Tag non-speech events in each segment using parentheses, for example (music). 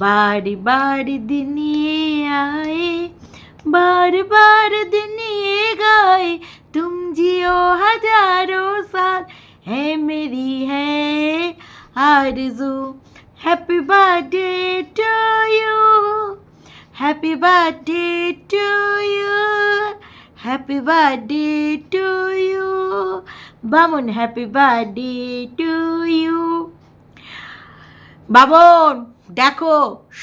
বাড়ি বাড়ি দিনিয়ে আয়ে বার বার দিনিয়ে গায়ে তুম জিও হাজারো সাল হে মেরি হে Arzu happy birthday to you happy birthday to you happy birthday to you বামন হ্যাপি বার্থডে টু ইউ বামন দেখো,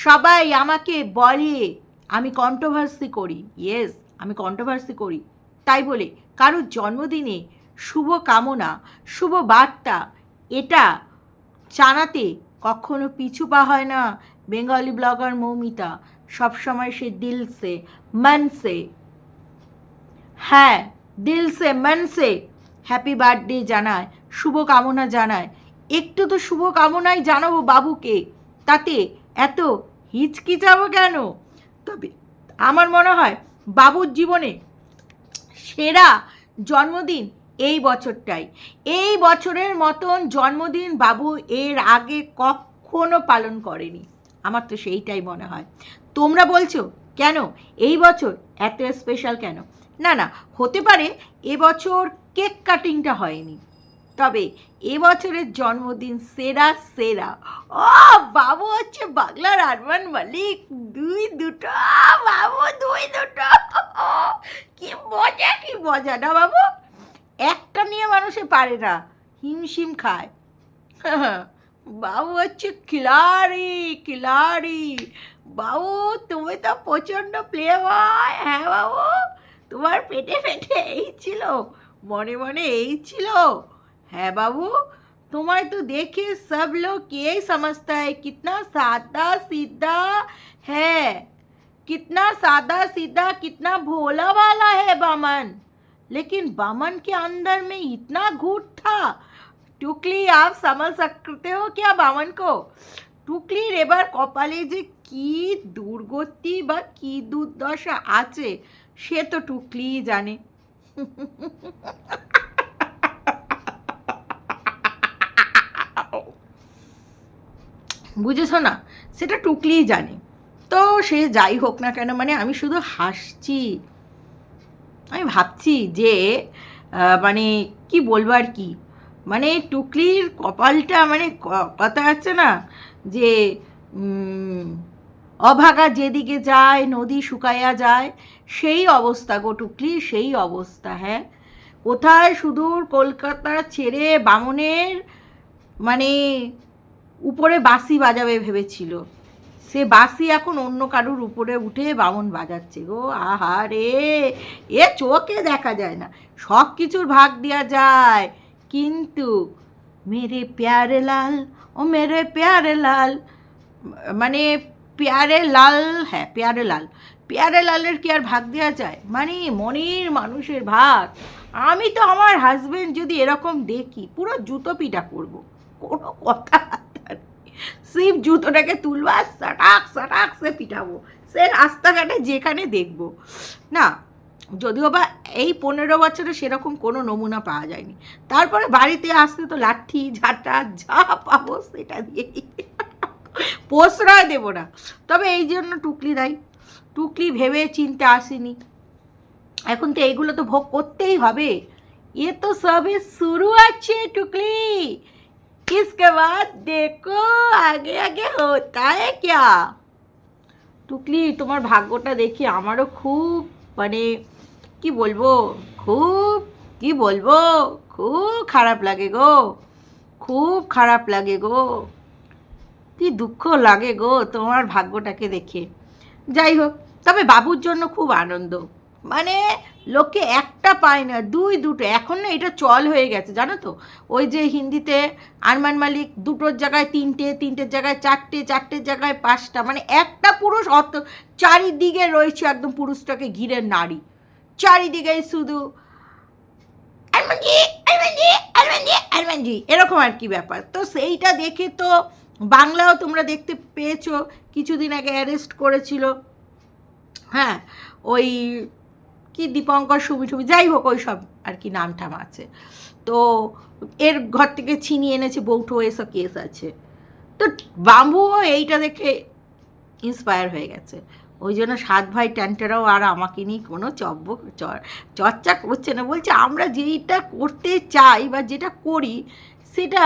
সবাই আমাকে বলে, আমি কন্ট্রোভার্সি করি। ইয়েস আমি কন্ট্রোভার্সি করি। তাই বলে, কারোর জন্মদিনে শুভ কামনা, শুভ বার্তা, এটা জানাতে কখনো পিছু পা হয় না। বেঙ্গলি ব্লগার মৌমিতা, সবসময় সে দিল সে হ্যাঁ দিল সে, মন সে। হ্যাপি বার্থডে জানায়, শুভ কামনা জানায়। একটু তো শুভ কামনাই জানাব বাবুকে। তাতে এত হিচকিচাবো কেন? তবে আমার মনে হয় বাবুর জীবনে সেরা জন্মদিন এই বছরটাই। এই বছরের মতন জন্মদিন বাবু এর আগে কখনো পালন করেনি। আমার তো সেইটাই মনে হয়। তোমরা বলছো, কেন? এই বছর এত স্পেশাল কেন? না না, হতে পারে এবছর কেক কাটিংটা হয়নি। তবে এবছরের জন্মদিন সেরা সেরা। ও, বাবু হচ্ছে বাংলার আরমান মালিক। দুই দুটো, বাবু, দুই দুটো। কি মজা কি মজা। না বাবু, একটা নিয়ে মানুষে পারে না, হিমশিম খায়। বাবু হচ্ছে খিলাড়ি খিলাড়ি। বাবু, তুমি তো প্রচণ্ড প্লে বয় হ্যাঁ বাবু? তোমার পেটে পেটে এই ছিল, মনে মনে এই ছিল। है बाबू तुम्हारे तो देखिए सब लोग ये समझता है कितना सादा सीधा है कितना सादा सीधा कितना भोला वाला है बामन लेकिन बामन के अंदर में इतना घूट था टुकली आप समझ सकते हो क्या बामन को টুকলির এবার কপালে যে কি দুর্গতি বা কি দুর্দশা আছে সে তো টুকলিই জানে (laughs) বুঝেছ না? সেটা টুকলিই জানে। তো সে যাই হোক না কেন মানে আমি শুধু হাসছি। আমি ভাবছি যে মানে কি বলব আর কি? মানে টুকলির কপালটা মানে কথা আছে না যে অভাগা যেদিকে যায়, নদী শুকাইয়া যায়, সেই অবস্থা গো টুকলি, সেই অবস্থা হ্যাঁ? কোথায় সুদূর কলকাতা ছেড়ে বামনের মানে উপরে বাঁশি বাজাবে ভেবেছিল। সে বাঁশি এখন অন্য কারুর উপরে উঠে বামন বাজাচ্ছে। গো, আহা রে, এ চোখে দেখা যায় না। সব কিছুর ভাগ দেওয়া যায়। কিন্তু মেরে প্যারে লাল, ও মেরে প্যারে লাল। মানে প্যারে লাল হ্যাঁ প্যারে লাল। প্যারে লালের কি আর ভাগ দেওয়া যায়? মানে মনের মানুষের ভাগ। আমি তো আমার হাজবেন্ড যদি এরকম দেখি, পুরো জুতো পিটা করব। কোনো কথা সিপ জুতোটাকে তুলবো সাটাক সাটাক সে পিটাবো। সে রাস্তাঘাটে যেখানে দেখব। না, যদিও বা এই পনেরো বছরে সেরকম কোনো নমুনা পাওয়া যায়নি। তারপরে বাড়িতে আসতে তো লাঠি, ঝাঁটা যা পাবো সেটা দিয়ে। প্রশ্রয় দেবো না। তবে এই জন্য টুকলি দেয়। টুকলি ভেবে চিনতে আসেনি। এখন তো এইগুলো তো ভোগ করতেই হবে। এ তো সবে শুরু আছে টুকলি। किसके बाद देखो आगे आगे होता है क्या টুকলি তোমার ভাগ্যটা দেখি আমারও খুব মানে কি বলবো খুব কি বলবো খুব খারাপ লাগে গো খুব খারাপ লাগে গো কি দুঃখ লাগে গো তোমার ভাগ্যটাকে দেখে যাই হোক তবে বাবুর জন্য খুব আনন্দ মানে লোকে একটা পায় না, দুই, দুটো। এখন না এটা চল হয়ে গেছে, জানো তো? ওই যে হিন্দিতে আরমান মালিক দুটোর জায়গায় তিনটে, তিনটের জায়গায় চারটে, চারটের জায়গায় পাঁচটা। মানে একটা পুরুষ অত চারিদিকে রয়েছে একদম পুরুষটাকে ঘিরে নারী। চারিদিকেই শুধু এরকম আর কি ব্যাপার। তো সেইটা দেখে তো বাংলাও তোমরা দেখতে পেয়েছ। কিছুদিন আগে অ্যারেস্ট করেছিল হ্যাঁ ওই কি দীপঙ্কর সুবি টুমি যাই হোক ওই সব আর কি নাম ঠাম আছে। তো এর ঘর থেকে ছিনিয়ে এনেছে, বৌঠো, এসব কেস আছে। তো বাম্বুও এইটা দেখে ইন্সপায়ার হয়ে গেছে। ওই জন্য সাত ভাই ট্যান্টেরাও আর আমাকে নিয়ে কোনো চব্য চর্চা করছে না। বলছে, আমরা যেইটা করতে চাই বা যেটা করি, সেটা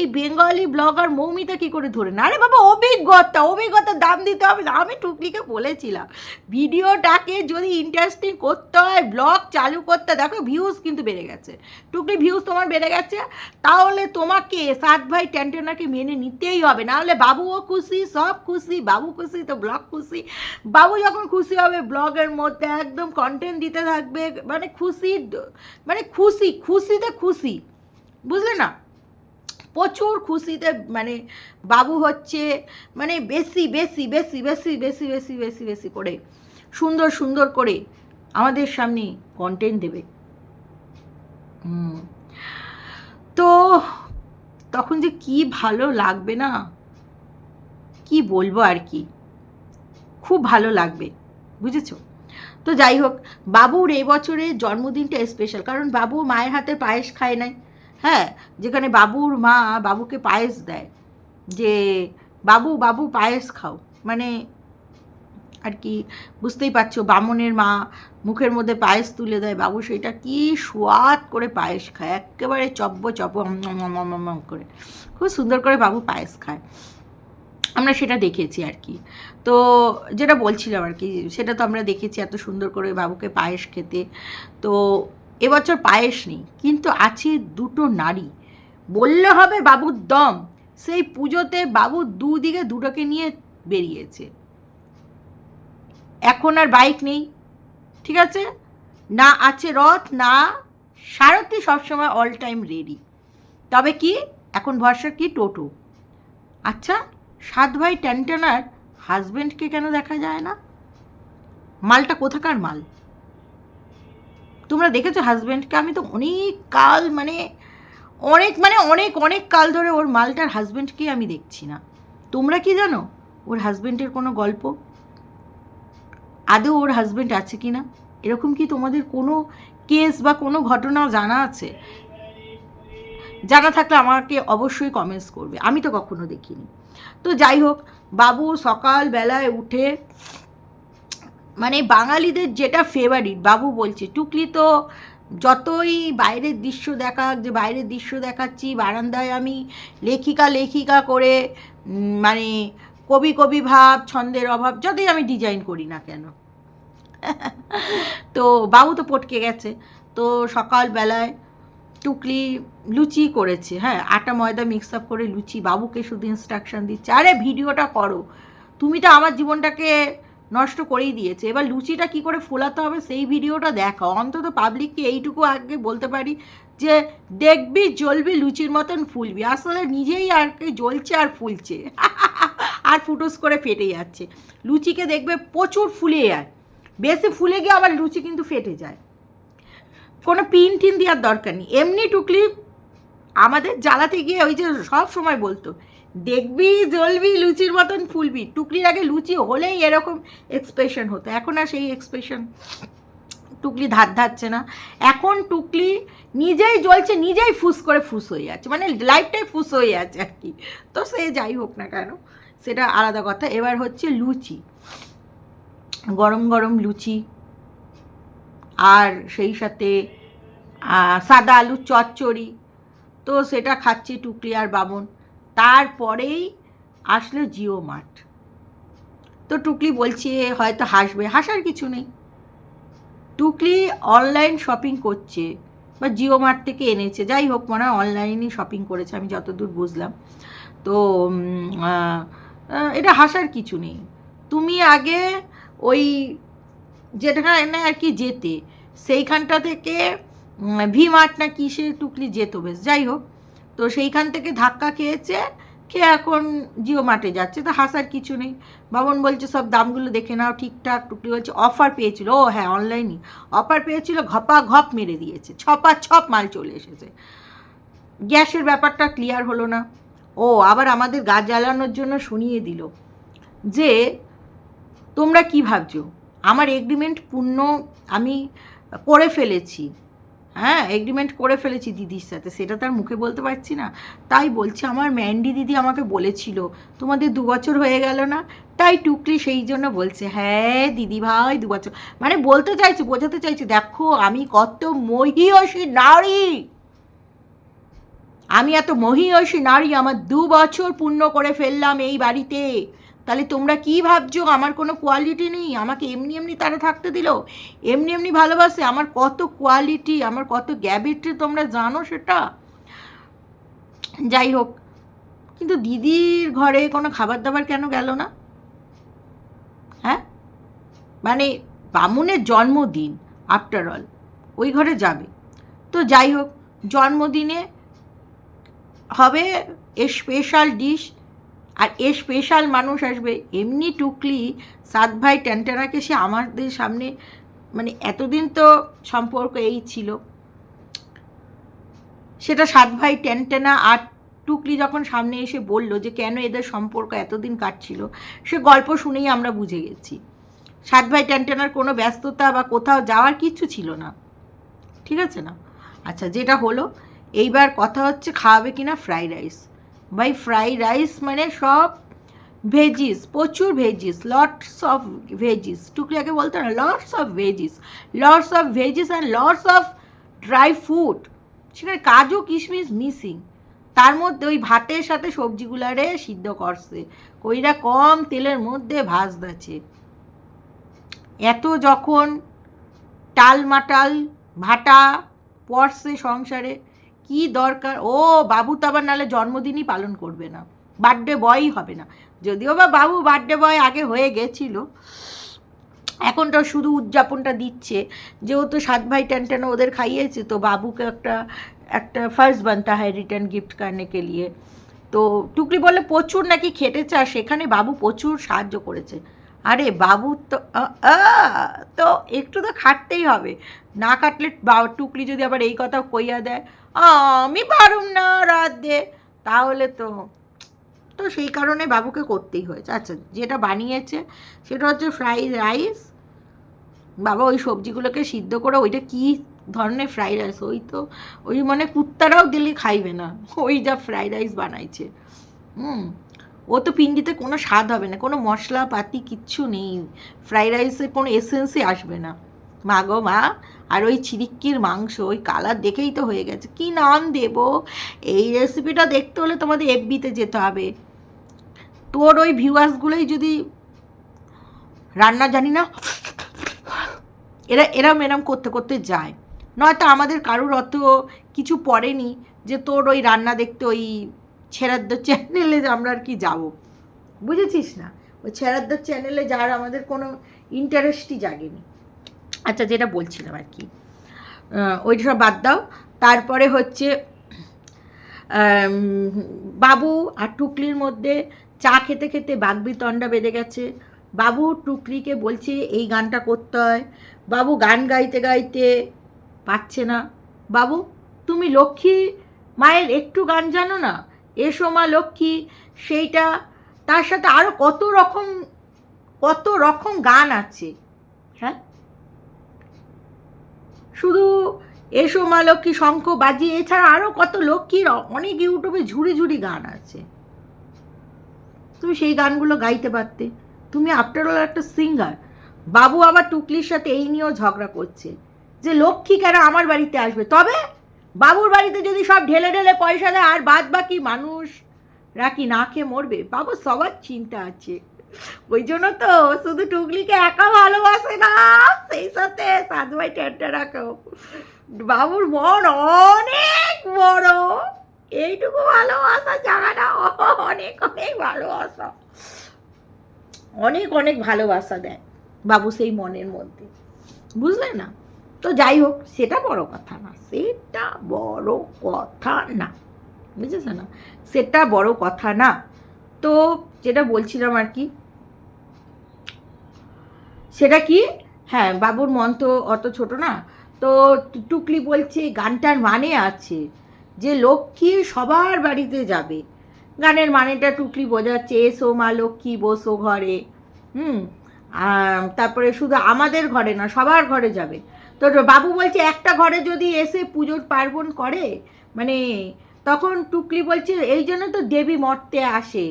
এই বেঙ্গলি ব্লগার মৌমিতা কী করে ধরে? না আরে বাবা, অভিজ্ঞতা অভিজ্ঞতার দাম দিতে হবে না, আমি টুকলিকে বলেছিলাম। ভিডিওটাকে যদি ইন্টারেস্টিং করতে হয় ব্লগ চালু করতে, দেখো ভিউজ কিন্তু বেড়ে গেছে। টুকলি ভিউজ তোমার বেড়ে গেছে, তাহলে তোমাকে সাত ভাই ট্যান্টেনাকে মেনে নিতেই হবে। নাহলে বাবুও খুশি, সব খুশি, বাবু খুশি তো ব্লগ খুশি। বাবু যখন খুশি হবে ব্লগের মধ্যে একদম কন্টেন্ট দিতে থাকবে মানে খুশি মানে খুশি, খুশিতে খুশি। বুঝলে না? প্রচুর খুশিতে মানে বাবু হচ্ছে মানে বেশি বেশি বেশি বেশি বেশি বেশি বেশি বেশি করে, সুন্দর সুন্দর করে আমাদের সামনে কন্টেন্ট দেবে। তো তখন যে কি ভালো লাগবে না? কি বলব আর কি? খুব ভালো লাগবে, বুঝেছ? তো যাই হোক, বাবুর এই বছরের জন্মদিনটা স্পেশাল কারণ বাবু মায়ের হাতে পায়েস খায় নাই। হ্যাঁ যেখানে বাবুর মা বাবুকে পায়েস দেয়, যে বাবু বাবু পায়েস খাও। মানে আর কি, বুঝতেই পারছ, বামনের মা মুখের মধ্যে পায়েস তুলে দেয়, বাবু সেটা কি সোয়াদ করে পায়েস খায়, একেবারে চব্ব উম, করে। খুব সুন্দর করে বাবু পায়েস খায়। আমরা সেটা দেখেছি আর কি। তো যেটা বলছিলাম আর কি, সেটা তো আমরা দেখেছি, এত সুন্দর করে বাবুকে পায়েস খেতে। তো এবছর পায়েস নেই, কিন্তু আছে দুটো নারী বললে হবে বাবুর দম, সেই পুজোতে বাবু দুদিকে দুটোকে নিয়ে বেরিয়েছে। এখন আর বাইক নেই, ঠিক আছে? না আছে রথ, না সারথি সবসময় অল টাইম রেডি তবে কি, এখন ভরসা কি টোটো? আচ্ছা সাত ভাই ট্যান্টানার হাজবেন্ডকে কেন দেখা যায় না? মালটা কোথাকার মাল? তোমরা দেখেছ হাজব্যান্ডকে আমি তো অনেক কাল মানে অনেক মানে অনেক অনেক কাল ধরে ওর মালটার হাজব্যান্ডকে আমি দেখছি না। তোমরা কি জানো ওর হাজব্যান্ডের কোনো গল্প? আদৌ ওর হাজব্যান্ড আছে কি না এরকম কি তোমাদের কোনো কেস বা কোনো ঘটনা জানা আছে? জানা থাকলে আমাকে অবশ্যই কমেন্টস করবে। আমি তো কখনো দেখিনি। তো যাই হোক, বাবু সকালবেলায় উঠে মানে বাঙালিদের যেটা ফেভারিট বাবু বলছে, টুকলি তো যতই বাইরের দৃশ্য দেখা যে বাইরের দৃশ্য দেখাচ্ছি, বারান্দায় আমি লেখিকা লেখিকা করে মানে কবি কবি ভাব, ছন্দের অভাব, যতই আমি ডিজাইন করি না কেন। তো বাবু তো পটকে গেছে। তো সকালবেলায় টুকলি লুচি করেছে হ্যাঁ আটা ময়দা মিক্স আপ করে লুচি, বাবুকে শুধু ইনস্ট্রাকশন দিচ্ছে, আরে, ভিডিওটা করো। তুমি তো আমার জীবনটাকে নষ্ট করেই দিয়েছে। এবার লুচিটা কি করে ফোলাতে হবে সেই ভিডিওটা দেখাও। অন্তত পাবলিককে এইটুকু আগে বলতে পারি যে, দেখবি, জ্বলবি, লুচির মতন ফুলবি। আসলে নিজেই আর কি জ্বলছে আর ফুলছে। (laughs) আর ফুটোস করে ফেটে যাচ্ছে। লুচিকে দেখবে প্রচুর ফুলে যায়। বেশি ফুলে গিয়ে আবার লুচি কিন্তু ফেটে যায়। কোনো পিন টিন দেওয়ার দরকার নেই। এমনি টুকলি আমাদের জ্বালাতে গিয়ে ওই যে সব সময় বলতো দেখবি, জ্বলবি, লুচির মতন ফুলবি। টুকলির আগে লুচি হলেই এরকম এক্সপ্রেশন হতো। এখন আর সেই এক্সপ্রেশন টুকলি ধার ধারছে না। এখন টুকলি নিজেই জ্বলছে, নিজেই ফুস করে ফুস হয়ে যাচ্ছে। মানে লাইফটাই ফুস হয়ে যাচ্ছে আর কি। তো সে যাই হোক না কেন, সেটা আলাদা কথা। এবার হচ্ছে লুচি। গরম গরম লুচি। আর সেই সাথে সাদা আলুর চচ্চড়ি। তো সেটা খাচ্ছে টুকলি আর বামন। তারপরেই আসলো জিও মার্ট। তো টুকলি বলছে হয়তো হাসবে। হাসার কিছু নেই। টুকলি অনলাইন শপিং করছে বা জিও মার্ট থেকে এনেছে। যাই হোক, মনে হয় অনলাইনই শপিং করেছে, আমি যতদূর বুঝলাম। তো এটা হাসার কিছু নেই। তুমি আগে ওই যেখানে আর কি যেতে, সেইখানটা থেকে ভি মার্ট না কিসে টুকলি যেত বেশ। যাই হোক তো সেইখান থেকে ধাক্কা খেয়েছে, খেয়ে এখন জিও মার্টে যাচ্ছে। তো হাসার কিছু নেই। বাবন বলছে, সব দামগুলো দেখে নাও, ঠিকঠাক টুকটি বলছে, অফার পেয়েছিল। ও হ্যাঁ অনলাইনই। অফার পেয়েছিল, ঘপা ঘপ মেরে দিয়েছে। ছপা ছপ মাল চলে এসেছে। গ্যাসের ব্যাপারটা ক্লিয়ার হলো না। ও আবার আমাদের গাছ জ্বালানোর জন্য শুনিয়ে দিল যে, তোমরা কি ভাবছ? আমার এগ্রিমেন্ট পূর্ণ আমি করে ফেলেছি। হ্যাঁ এগ্রিমেন্ট করে ফেলেছি দিদির সাথে। সেটা তার মুখে বলতে পারছি না। তাই বলছি, আমার ম্যান্ডি দিদি আমাকে বলেছিল, তোমাদের দু বছর হয়ে গেল না? তাই টুকলি সেই জন্য বলছে হ্যাঁ দিদি ভাই, দু বছর। মানে বলতে চাইছে, বোঝাতে চাইছে, দেখো, আমি কত মহিয়সী নারী। আমি এত মহিয়সী নারী, আমার দু বছর পূর্ণ করে ফেললাম এই বাড়িতে। তাহলে তোমরা কি ভাবছ? আমার কোনো কোয়ালিটি নেই। আমাকে এমনি এমনি তারা থাকতে দিল। এমনি এমনি ভালোবাসে। আমার কত কোয়ালিটি আমার কত গ্যাবিটি তোমরা জানো সেটা? যাই হোক। কিন্তু দিদির ঘরে কোনো খাবার দাবার কেন গেল না? হ্যাঁ? মানে বামুনের জন্মদিন আফটার অল ওই ঘরে যাবে। তো যাই হোক, জন্মদিনে হবে স্পেশাল ডিশ আর এ স্পেশাল মানুষ আসবে। এমনি টুকলি সাত ভাই ট্যান্টানাকে সে আমাদের সামনে মানে এতদিন তো সম্পর্ক এই ছিল। সেটা সাত ভাই ট্যান্টানা আর টুকলি যখন সামনে এসে বলল যে, কেন এদের সম্পর্ক এতদিন কাটছিল? সে গল্প শুনেই আমরা বুঝে গেছি। সাত ভাই ট্যান্টানার কোনো ব্যস্ততা বা কোথাও যাওয়ার কিচ্ছু ছিল না। ঠিক আছে না? আচ্ছা যেটা হলো, এইবার কথা হচ্ছে খাওয়াবে কিনা ফ্রাইড রাইস। ভাই ফ্রাইড রাইস মানে সব ভেজিস প্রচুর ভেজিস লটস অফ ভেজিস টুকরিয়াকে বলতো না lots of veggies lots of veggies and lots of dry food সেখানে কাজু, কিশমিশ মিসিং তার মধ্যে ওই ভাতের সাথে সবজিগুলারে সিদ্ধ করছে। কইরা কম তেলের মধ্যে ভাজ দাচ্ছে এত যখন টাল মাটাল ভাটা পড়ছে সংসারে কি দরকার? ও, বাবু তো আবার নাহলে জন্মদিনই পালন করবে না। বার্থডে বয়ই হবে না। যদিও বা বাবু বার্থডে বয় আগে হয়ে গেছিল। এখন তো শুধু উদযাপনটা দিচ্ছে। যেহেতু সাত ভাই ট্যান্টানো ওদের খাইয়েছে, তো বাবুকে একটা একটা ফার্স্ট বানতা হয় রিটার্ন গিফট করনে কে লিয়ে। তো টুকলি বলে প্রচুর নাকি খেটেছে, আর সেখানে বাবু প্রচুর সাহায্য করেছে। আরে বাবু তো তো একটু তো খাটতেই হবে। না কাটলে টুকলি যদি আবার এই কথা কইয়া দেয় আমি পারুম না রাত দে তাহলে তো তো সেই কারণে বাবুকে করতেই হয়েছে। আচ্ছা যেটা বানিয়েছে, সেটা হচ্ছে ফ্রাইড রাইস বাবা, ওই সবজিগুলোকে সিদ্ধ করে ওইটা কী ধরনের ফ্রাইড রাইস ওই তো, ওই মানে কুত্তারাও দিলে খাইবে না। ওই যা ফ্রাইড রাইস বানাইছে। হুম, ও তো পিন্ডিতে কোনো স্বাদ হবে না, কোনো মশলা পাতি কিচ্ছু নেই। ফ্রাইড রাইসে কোনো এসেন্সই আসবে না। মা গো মা, আর ওই চিরিক্কির মাংস, ওই কালার দেখেই তো হয়ে গেছে। কি নাম দেব? এই রেসিপিটা দেখতে হলে তোমাদের এফবিতে যেতে হবে। তোর ওই ভিউয়ার্সগুলোই যদি রান্না জানি না, এরা, এরম এরম করতে করতে যায়। নয়তো আমাদের কারুর অত কিছু পড়েনি যে তোর ওই রান্না দেখতে ওই ছেড়াদ্দ চ্যানেলে আমরা আর কি যাব। বুঝেছিস না? ওই ছেড়াদ্দ চ্যানেলে যার আমাদের কোনো ইন্টারেস্টই জাগেনি। আচ্ছা যেটা বলছিলাম আর কি। ওইটা সব বাদ দাও। তারপরে হচ্ছে বাবু আর টুকলির মধ্যে চা খেতে খেতে বাগবিতণ্ডা বেঁধে গেছে। বাবু টুকলিকে বলছে, এই গানটা করতে হয়। বাবু গান গাইতে গাইতে পাচ্ছে না। বাবু, তুমি লক্ষ্মী মায়ের একটু গান জানো না? এসো মা লক্ষ্মী, সেইটা, তার সাথে আরও কত রকম কত রকম গান আছে। হ্যাঁ? শুধু এসো মা লক্ষ্মী, শঙ্খ বাজি এছাড়া আরও কত লক্ষ্মীর অনেক ইউটিউবে ঝুড়ি ঝুড়ি গান আছে। তুমি সেই গানগুলো গাইতে পারতে। তুমি আফটার অল একটা সিঙ্গার বাবু আবার টুকলির সাথে এই নিয়েও ঝগড়া করছে যে লক্ষ্মী কেন আমার বাড়িতে আসবে? তবে বাবুর বাড়িতে যদি সব ঢেলে ঢেলে পয়সা দেয়, আর বাদ বাকি মানুষ রাকি না খেয়ে মরবে? বাবু সবার চিন্তা আছে। ওই জন্য তো শুধু টুকলিকে একা ভালোবাসে না, সেই সাথে সাধুভাই টেন্টারাকেও বাবুর মন অনেক বড়, এইটুকু ভালোবাসা জায়গাটা অনেক অনেক ভালোবাসা। অনেক অনেক ভালোবাসা দেয় বাবু সেই মনের মধ্যে। বুঝলে না? তো যাই হোক, সেটা বড় কথা না, সেটা বড় কথা না। বুঝেছে না? সেটা বড় কথা না। তো যেটা বলছিলাম আর কি সেটা কি? হ্যাঁ বাবুর মন তো অত ছোট না। তো টুকলি বলছে, গানটার মানে আছে যে লক্ষ্মী সবার বাড়িতে যাবে। গানের মানেটা টুকলি বোঝাচ্ছে, এসো মা লক্ষ্মী, বসো ঘরে। হুম? তারপরে শুধু আমাদের ঘরে না, সবার ঘরে যাবে। তো বাবু বলছে, একটা ঘরে যদি এসে পুজোর পার্বণ করে মানে তখন টুকলি বলছে, এই জন্য তো দেবী মর্তে আসে।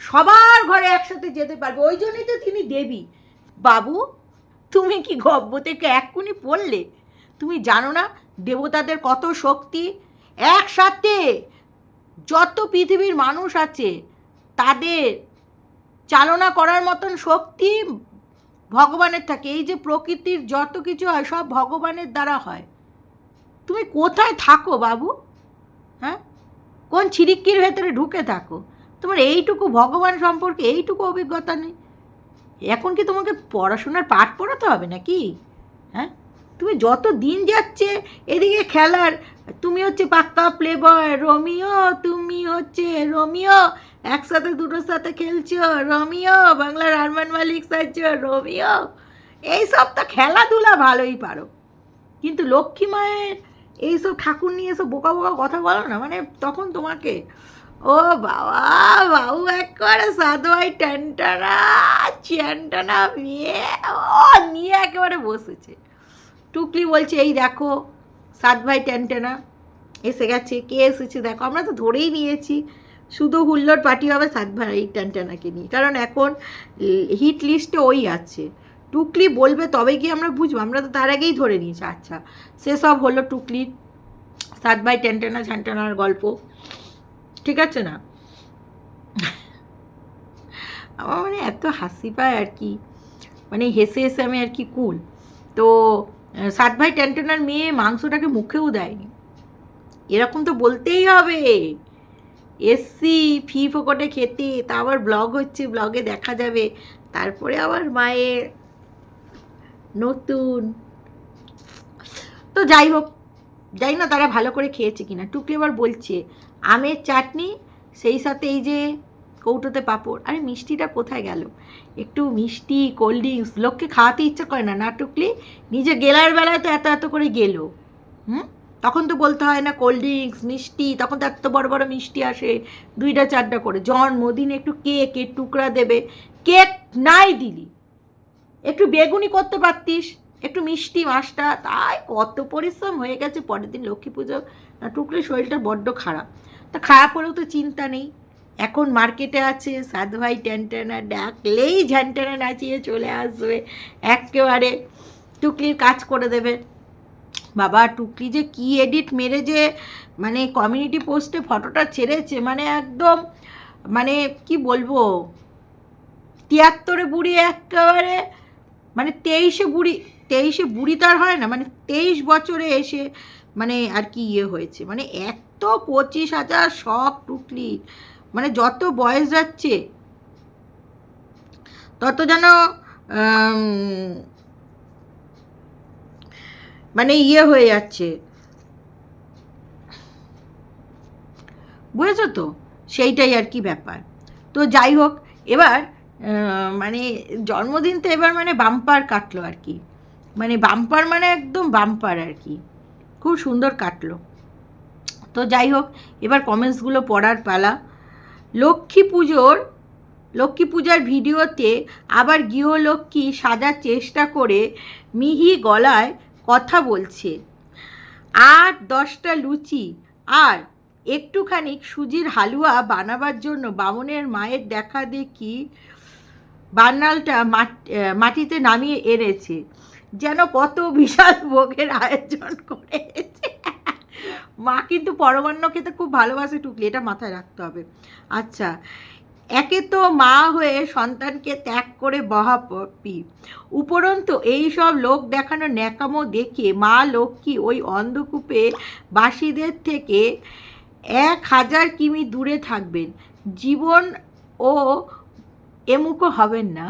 সবার ঘরে একসাথে যেতে পারবে। ওই জন্যই তো তিনি দেবী। বাবু, তুমি কি গব্য থেকে এক্ষুনি পড়লে? তুমি জানো না দেবতাদের কত শক্তি? একসাথে যত পৃথিবীর মানুষ আছে, তাদের চালনা করার মতন শক্তি ভগবানের থাকে। এই যে প্রকৃতির যত কিছু হয়, সব ভগবানের দ্বারা হয়। তুমি কোথায় থাকো বাবু? হ্যাঁ? কোন ছিরিক্কির ভেতরে ঢুকে থাকো? তোমার এইটুকু ভগবান সম্পর্কে এইটুকু অভিজ্ঞতা নেই। এখন কি তোমাকে পড়াশোনার পাঠ পড়াতে হবে নাকি? হ্যাঁ? তুমি যত দিন যাচ্ছে এদিকে খেলার, তুমি হচ্ছে পাক্কা প্লে বয় রোমিও, তুমি হচ্ছে রোমিও, একসাথে দুটোর সাথে খেলছো, রোমিও, বাংলার আরমান মালিক সাহায্য রোমিও। এইসব তো খেলাধুলা ভালোই পারো। কিন্তু লক্ষ্মী মায়ের এইসব ঠাকুর নিয়ে এসব বোকা বোকা কথা বলো না মানে তখন তোমাকে ও বাবা, বাবু এক করে সাদোয়াই টানটানা চ্যানটানা নিয়ে ও, নিয়ে একেবারে বসেছে। টুকলি বলছে, এই দেখো সাত ভাই, ট্যান্টেনা, এসে গেছে, কে এসেছে দেখো, আমরা তো ধরেই নিয়েছি, শুধু হুল্লোর পার্টি হবে সাত ভাই, ট্যান্টেনাকে নিয়ে, কারণ এখন হিট লিস্টে ওই আছে। টুকলি বলবে, তবে কি আমরা বুঝব, আমরা তো তার আগেই ধরে নিয়েছি আচ্ছা সেসব হলো টুকলির সাত ভাই, ট্যান্টেনা ঝ্যান্টেনার গল্প। ঠিক আছে না? আমার মানে এত হাসি পায় আর কি। মানে হেসে হেসে আমি আর কি কুল। তো সাত ভাই ট্যান্টেনার মেয়ে মাংসটাকে মুখেও দেয়নি। এরকম তো বলতেই হবে। এসসি ফি ফোকটে খেতে, তা আবার ব্লগ হচ্ছে, ব্লগে দেখা যাবে। তারপরে আবার মায়ের নতুন। তো যাই হোক, যাই না, তারা ভালো করে খেয়েছে কিনা। টুকলি আবার বলছে আমের চাটনি, সেই সাথে এই যে কৌটোতে পাঁপড়। আরে মিষ্টিটা কোথায় গেল? একটু মিষ্টি কোল্ড ড্রিঙ্কস লোককে খাওয়াতে ইচ্ছা করে না না টুকলি নিজে গেলার বেলায় তো এত এত করে গেলো। হুম? তখন তো বলতে হয় না কোল্ড ড্রিঙ্কস মিষ্টি, তখন তো এত বড় বড় মিষ্টি আসে, দুইটা, চারটা করে। জন্মদিনে একটু কেকের টুকরা দেবে। কেক নাই দিলি। একটু বেগুনি করতে পারতিস? একটু মিষ্টি মাছটা। তাই কত পরিশ্রম হয়ে গেছে, পরের দিন লক্ষ্মী পুজো। টুকরে শরীরটা বড্ড খারাপ। তা খারাপ হলেও তো চিন্তা নেই। এখন মার্কেটে আছে সাত ভাই ট্যান্টানা ডাকলেই ঝ্যান্টানা নাচিয়ে চলে আসবে একেবারে টুকলির কাজ করে দেবে। বাবা, টুকলি যে কি এডিট মেরে যে মানে কমিউনিটি পোস্টে ফটোটা ছেড়েছে মানে একদম মানে কি বলব, তিয়াত্তরে বুড়ি একেবারে মানে তেইশে বুড়ি তেইশে বুড়ি তার হয় না মানে তেইশ বছরে এসে মানে আর কি ইয়ে হয়েছে। মানে এত পঁচিশ হাজার শখ টুকলি। মানে যত বয়স যাচ্ছে, তত যেন মানে ইয়ে হয়ে যাচ্ছে। বুঝেছ তো? সেইটাই আর কি ব্যাপার। তো যাই হোক, এবার মানে জন্মদিন তো এবার মানে বাম্পার কাটলো আর কি। মানে বাম্পার মানে একদম বাম্পার আর কি। খুব সুন্দর কাটলো। তো যাই হোক, এবার কমেন্টসগুলো পড়ার পালা। লক্ষ্মী পুজোর, লক্ষ্মী পূজার ভিডিওতে আবার গৃহলক্ষ্মী সাজার চেষ্টা করে মিহি গলায় কথা বলছে। আর দশটা লুচি, আর একটুখানি সুজির হালুয়া বানাবার জন্য বামনের মায়ের দেখা দেখি বান্নালটা মাটিতে নামিয়ে এনেছে। যেন কত বিশাল ভোগের আয়োজন করেছে। মা কিন্তু পরমান্ন খেতে খুব ভালোবাসে টুকলি, এটা মাথায় রাখতে হবে। আচ্ছা একে তো মা হয়ে সন্তানকে ত্যাগ করে বহাপি উপরন্তু এই সব লোক দেখানো ন্যাকামো দেখে মা লক্ষ্মী ওই অন্ধকূপে বাসীদের থেকে এক হাজার কিমি দূরে থাকবেন। জীবন ও এমুখো হবেন না।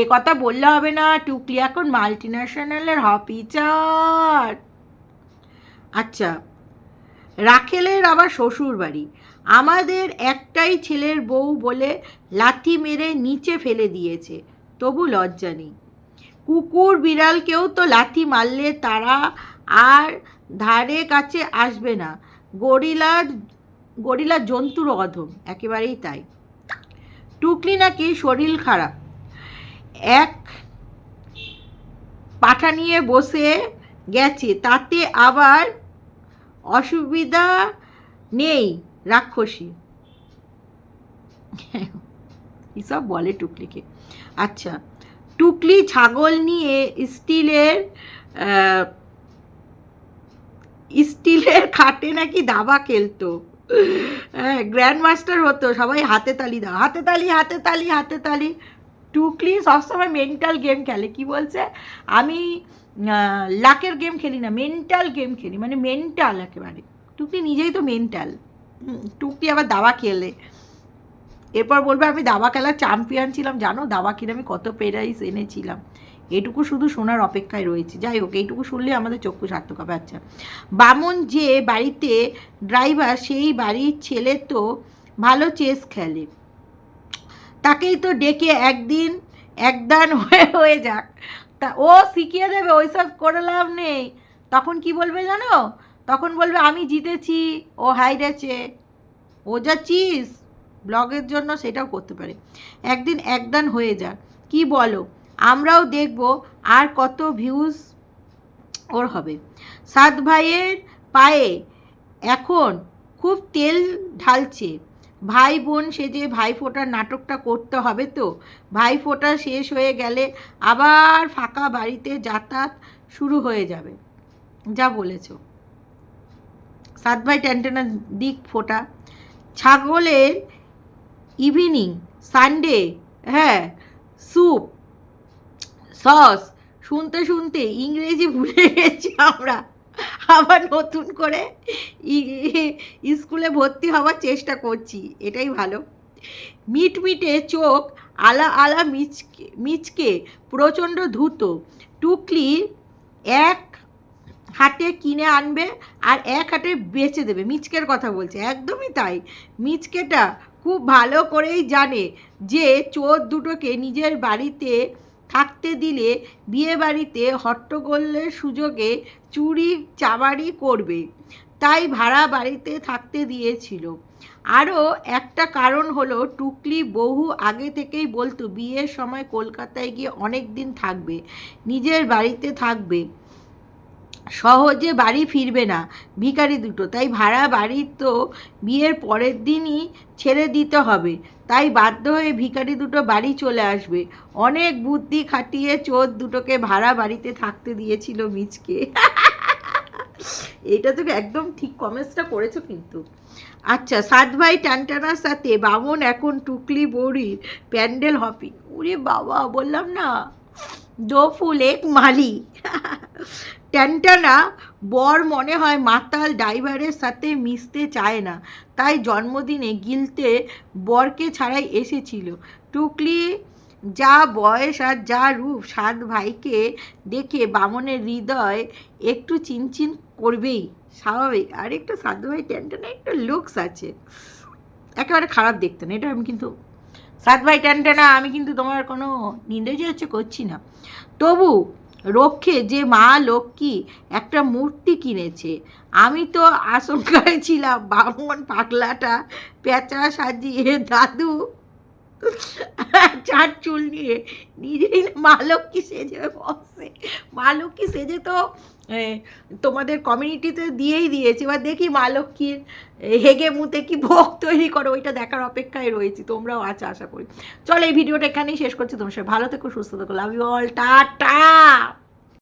এ কথা বললে হবে না, টুকলি এখন মাল্টি ন্যাশনালের হপিচার আচ্ছা রাখেলের আবার শ্বশুর বাড়ি আমাদের একটাই ছেলের বউ বলে লাথি মেরে নিচে ফেলে দিয়েছে, তবু লজ্জা নেই। কুকুর বিড়ালকেও তো লাথি মারলে তারা আর ধারে কাছে আসবে না। গরিলার গরিলা জন্তুর অধম, একেবারেই তাই। টুকলি নাকি শরীর খারাপ। এক পাঠা নিয়ে বসে গেছে, তাতে আবার অসুবিধা নেই, রাক্ষসী। এসব বলে টুকলিকে। আচ্ছা টুকলি ছাগল নিয়ে স্টিলের স্টিলের খাটে নাকি দাবা খেলতো। গ্র্যান্ড মাস্টার হতো, সবাই হাতে তালি দাও, হাতে তালি হাতে তালি হাতে তালি। টুকলি সবসময় মেন্টাল গেম খেলে, কি বলছে? আমি লাকের গেম খেলি না মেন্টাল গেম খেলি মানে মেন্টাল একেবারে। টুকলি নিজেই তো মেন্টাল টুকলি আবার দাবা খেলে। এরপর বলবে, আমি দাবা খেলার চ্যাম্পিয়ন ছিলাম, জানো? দাবা কিনে আমি কত প্রাইজ এনেছিলাম। এটুকু শুধু শোনার অপেক্ষায় রয়েছে। যাই হোক, এইটুকু শুনলে আমাদের চক্ষু সার্থক হবে আচ্ছা বামন যে বাড়িতে ড্রাইভার, সেই বাড়ির ছেলে তো ভালো চেস খেলে। তাকেই তো ডেকে একদিন, একদান (laughs) হয়ে হয়ে যাক। তা ও শিখিয়ে দেবে, ওইসব করে লাভ নেই। তখন কি বলবে জানো? তখন বলবে, আমি জিতেছি, ও হাইরেছে। ও যা চিস, ব্লগের জন্য সেটাও করতে পারে। একদিন একদান হয়ে যাক। কি বলো? আমরাও দেখব আর কত ভিউজ ওর হবে। সাত ভাইয়ের পায়ে এখন খুব তেল ঢালছে। ভাই বোন সেজে ভাই ফোটার নাটকটা করতে হবে তো। ভাই ফোটা শেষ হয়ে গেলে আবার ফাঁকা বাড়িতে যাতায়াত শুরু হয়ে যাবে। যা বলেছ। সাত ভাই ট্যান্টেনা দিক ফোটা। ছাগলের ইভিনিং সানডে হ্যাঁ স্যুপ সস। শুনতে শুনতে ইংরেজি ভুলে গেছি আমরা। আবার নতুন করে স্কুলে ভর্তি হওয়ার চেষ্টা করছি, এটাই ভালো। মিট মিটে চোখ আলা আলা মিচকে মিচকে, প্রচণ্ড ধুতো টুকলি এক হাটে কিনে আনবে আর এক হাটে বেচে দেবে। মিচকের কথা বলছে, একদমই তাই। মিচকেটা খুব ভালো করেই জানে যে চোর দুটোকে নিজের বাড়িতে থাকতে দিলে বিয়ে বাড়িতে হট্টগোলের সুযোগে চুরি চাবারি করবে। তাই ভাড়া বাড়িতে থাকতে দিয়েছিল। আরও একটা কারণ হলো, টুকলি বহু আগে থেকেই বলতো, বিয়ের সময় কলকাতায় গিয়ে অনেক দিন থাকবে, নিজের বাড়িতে থাকবে। সহজে বাড়ি ফিরবে না ভিখারি দুটো। তাই ভাড়া বাড়ি তো বিয়ের পরের দিনই ছেড়ে দিতে হবে। তাই বাধ্য হয়ে ভিখারি দুটো বাড়ি চলে আসবে। অনেক বুদ্ধি খাটিয়ে চোর দুটোকে ভাড়া বাড়িতে থাকতে দিয়েছিল মিচকে। এটা তো একদম ঠিক কমেন্টসটা করেছ কিন্তু। আচ্ছা সাত ভাই টানটানার সাথে বামন এখন টুকলি বড়ির প্যান্ডেল হপিং। ওরে বাবা, বললাম না দো ফুল এক মালি ট্যান্টানা বর মনে হয় মাতাল ড্রাইভারের সাথে মিশতে চায় না, তাই জন্মদিনে গিলতে বরকে ছাড়াই এসেছিল। টুকলি যা বয়স আর যা রূপ সাত ভাইকে দেখে বামনের হৃদয় একটু চিনচিন করবেই, স্বাভাবিক। আর একটু সাধু ভাই ট্যান্টানা একটু লুকস আছে, একেবারে খারাপ দেখতে না, এটা আমি কিন্তু সাত ভাই ট্যান্টানা, আমি কিন্তু তোমার কোনো হচ্ছে করছি না। তবু রক্ষে যে মা লক্ষ্মী একটা মূর্তি কিনেছে। আমি তো আশঙ্কায় ছিলাম, বামন পাগলাটা পেঁচা সাজিয়ে, দাদু চার চুল নিয়ে নিজেই মা লক্ষ্মী সেজে বসে। মা লক্ষ্মী সেজে তো তোমাদের কমিউনিটিতে দিয়েই দিয়েছি, এবার দেখি মা লক্ষ্মীর হেগে মুতে কি ভোগ তৈরি করো, ওইটা দেখার অপেক্ষায় রয়েছি, তোমরাও আছে আশা করি। চলো এই ভিডিওটা এখানেই শেষ করছি, তোমার সাথে ভালো থেকো, সুস্থ থেকো লাভ ইউ অল টাটা!